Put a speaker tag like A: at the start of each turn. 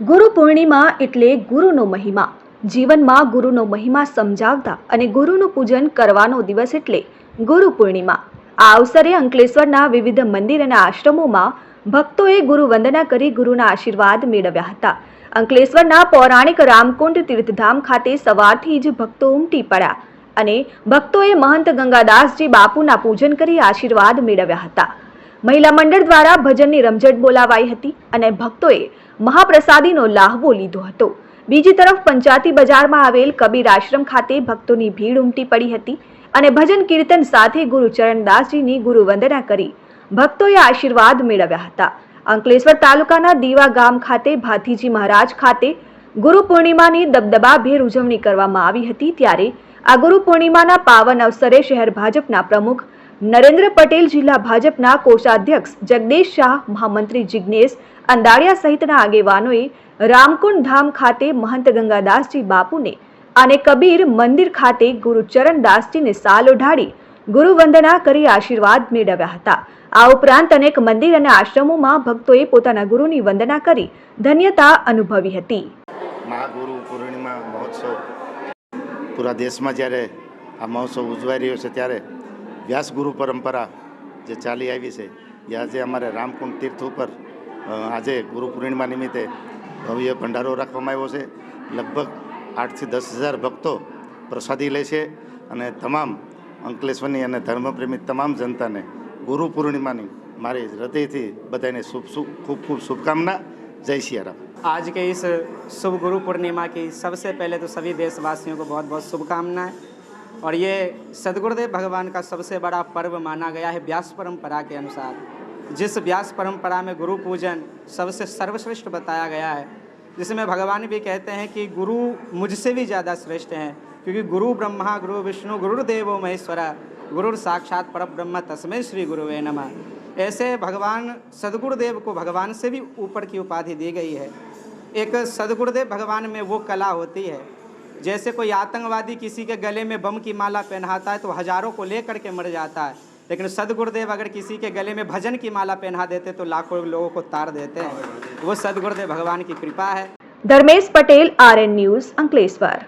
A: ગુરુ પૂર્ણિમા એટલે ગુરુનો મહિમા. જીવનમાં ગુરુનો મહિમા સમજાવતા અને ગુરુનું પૂજન કરવાનો દિવસ એટલે ગુરુ પૂર્ણિમા. આ અવસરે અંકલેશ્વરના વિવિધ મંદિર અને આશ્રમોમાં ભક્તોએ ગુરુ વંદના કરી ગુરુના આશીર્વાદ મેળવ્યા હતા. અંકલેશ્વરના પૌરાણિક રામકુંડ તીર્થધામ ખાતે સવારથી જ ભક્તો ઉમટી પડ્યા અને ભક્તોએ મહંત ગંગાદાસજી બાપુના પૂજન કરી આશીર્વાદ મેળવ્યા હતા. મહિલા મંડળ દ્વારા ભજનની રમઝટ બોલાવાઈ હતી અને ભક્તોએ મહાપ્રસાદીનો લાહવો લીધો હતો. બીજી તરફ પંચાયતી બજારમાં આવેલ કબીર આશ્રમ ખાતે ભક્તોની ભીડ ઉમટી પડી હતી અને ભજન કીર્તન સાથે ગુરુ ચરણદાસજીની ગુરુ વંદના કરી ભક્તોએ આશીર્વાદ મેળવ્યા હતા. અંકલેશ્વર તાલુકાના દીવા ગામ ખાતે ભાથીજી મહારાજ ખાતે ગુરુ પૂર્ણિમાની દબદબાભેર ઉજવણી કરવામાં આવી હતી. ત્યારે આ ગુરુ પૂર્ણિમાના પાવન અવસરે શહેર ભાજપના પ્રમુખ નરેન્દ્ર પટેલ જિલ્લા ભાજપના કોષાધ્યક્ષ જગદીશ શાહ, મહામંત્રી જિજ્ઞેશ અંદાડિયા સહિતના આગેવાનોએ રામકુંડ ધામ ખાતે મહંત ગંગાદાસજી બાપુને અને કબીર મંદિર ખાતે ગુરુ ચરણદાસજીને સાલ ઓઢાડી ગુરુ વંદના કરી આશીર્વાદ મેળવ્યા હતા. આ ઉપરાંત અનેક મંદિર અને આશ્રમોમાં ભક્તોએ પોતાના ગુરુની વંદના કરી ધન્યતા અનુભવી હતી.
B: પૂરા દેશમાં જ્યારે આ મહોત્સવ ઉજવાઈ રહ્યો છે ત્યારે વ્યાસગુરુ પરંપરા જે ચાલી આવી છે એ આજે અમારે રામકુંડ તીર્થ ઉપર અ, આજે ગુરુ પૂર્ણિમા નિમિત્તે ભવ્ય ભંડારો રાખવામાં આવ્યો છે લગભગ આઠથી દસ હજાર ભક્તો પ્રસાદી લે છે અને તમામ અંકલેશ્વરની અને ધર્મપ્રેમી તમામ જનતાને ગુરુ પૂર્ણિમાની મારી હૃદયથી બધાને શુભ શુભ ખૂબ ખૂબ શુભકામના જય સિયારામ
C: आज के इस शुभ गुरु पूर्णिमा की सबसे पहले तो सभी देशवासियों को बहुत बहुत शुभकामनाएं और ये सदगुरुदेव भगवान का सबसे बड़ा पर्व माना गया है व्यास परंपरा के अनुसार, जिस व्यास परंपरा में गुरु पूजन सबसे सर्वश्रेष्ठ बताया गया है। जिसमें भगवान भी कहते हैं कि गुरु मुझसे भी ज़्यादा श्रेष्ठ हैं, क्योंकि गुरु ब्रह्मा, गुरु विष्णु गुरुदेवो महेश्वरा, गुरु साक्षात पर ब्रह्म तस्मय श्री गुरुवे नमः। ऐसे भगवान सदगुरुदेव को भगवान से भी ऊपर की उपाधि दी गई है। एक सदगुरुदेव भगवान में वो कला होती है। जैसे कोई आतंकवादी किसी के गले में बम की माला पहनाता है तो हज़ारों को लेकर के मर जाता है। लेकिन सदगुरुदेव अगर किसी के गले में भजन की माला पहना देते तो लाखों लोगों को तार देते हैं। वो सदगुरुदेव भगवान की कृपा है।
A: Dharmesh Patel, RN news, Ankleshwar.